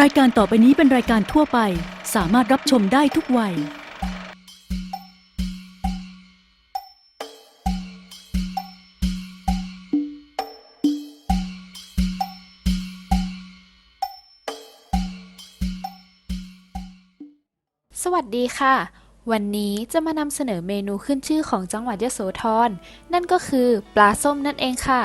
รายการต่อไปนี้เป็นรายการทั่วไป สามารถรับชมได้ทุกวัย สวัสดีค่ะ วันนี้จะมานำเสนอเมนูขึ้นชื่อของจังหวัดยโสธรนั่นก็คือปลาส้มนั่นเองค่ะ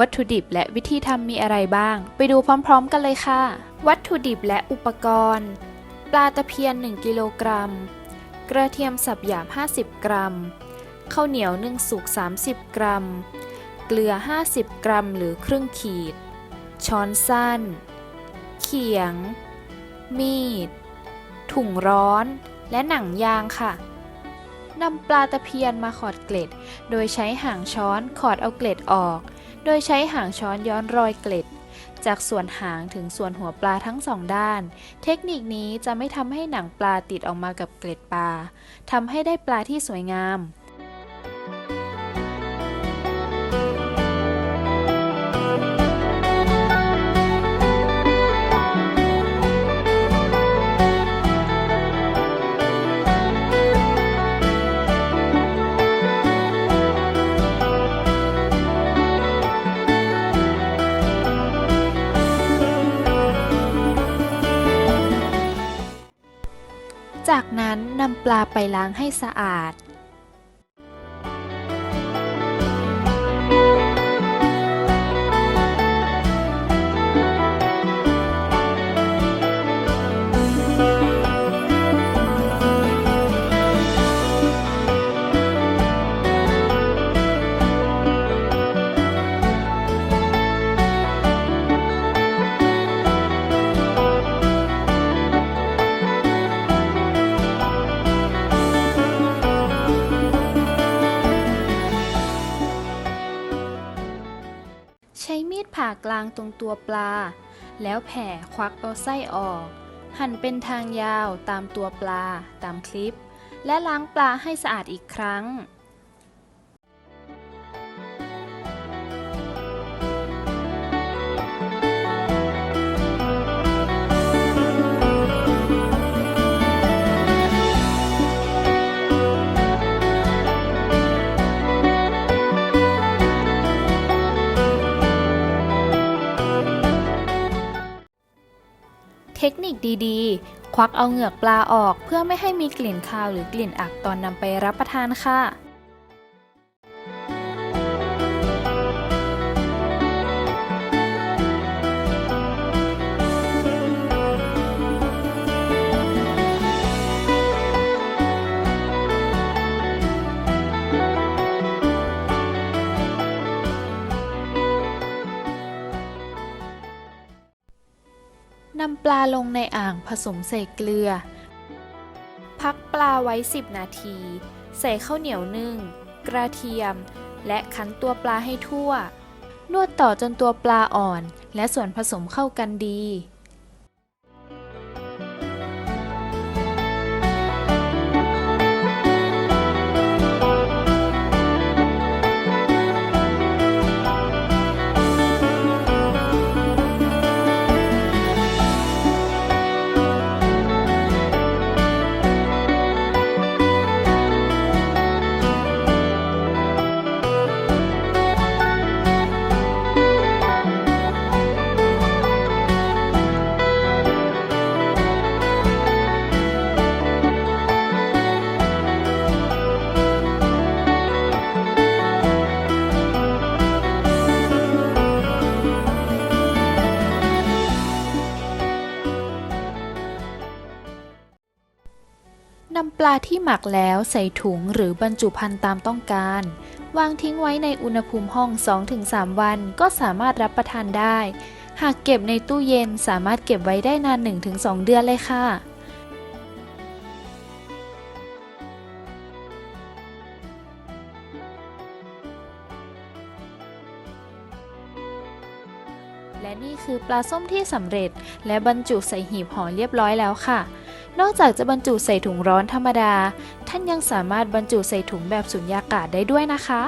วัตถุดิบและวิธีทำมีอะไรบ้าง ไปดูพร้อมๆ กันเลยค่ะ วัตถุดิบและอุปกรณ์ ปลาตะเพียน 1 กิโลกรัม กระเทียมสับหยาบ50 กรัม ข้าวเหนียวนึ่งสุก 30 กรัม เกลือ 50 กรัม หรือครึ่งขีด ช้อนสั้น เขียง มีด ถุงร้อน และหนังยางค่ะนำปลาตะเพียนมาขอดเกล็ด โดยใช้หางช้อนขอดเอาเกล็ดออก โดยใช้หางช้อนย้อนรอยเกล็ด จากส่วนหางถึงส่วนหัวปลาทั้งสองด้าน เทคนิคนี้จะไม่ทำให้หนังปลาติดออกมากับเกล็ดปลาทำให้ได้ปลาที่สวยงาม จากนั้นนำปลาไปล้างให้สะอาด ผ่ากลางตรงตัวปลา แล้วแผ่ควักเอาไส้ออก หั่นเป็นทางยาวตามตัวปลาตามคลิป และล้างปลาให้สะอาดอีกครั้ง ดีๆ ควักเอาเหงือกปลาออกเพื่อไม่ให้มีกลิ่นคาวหรือกลิ่นอับตอนนำไปรับประทานค่ะ ปลาลงในอ่างผสมใส่เกลือ พักปลาไว้ 10 นาที ใส่ข้าวเหนียวนึ่ง กระเทียม และคั้นตัวปลาให้ทั่ว นวดต่อจนตัวปลาอ่อน และส่วนผสมเข้ากันดี นำปลาที่หมักแล้วใส่ถุงหรือบรรจุภัณฑ์ตามต้องการ วางทิ้งไว้ในอุณหภูมิห้อง 2-3 วันก็สามารถรับประทานได้ หากเก็บในตู้เย็นสามารถเก็บไว้ได้นาน 1-2 เดือนเลยค่ะและนี่คือปลาส้มที่สำเร็จ และบรรจุใส่หีบห่อเรียบร้อยแล้วค่ะ นอกจากจะบรรจุใส่ถุงร้อนธรรมดา ท่านยังสามารถบรรจุใส่ถุงแบบสุญญากาศได้ด้วยนะคะ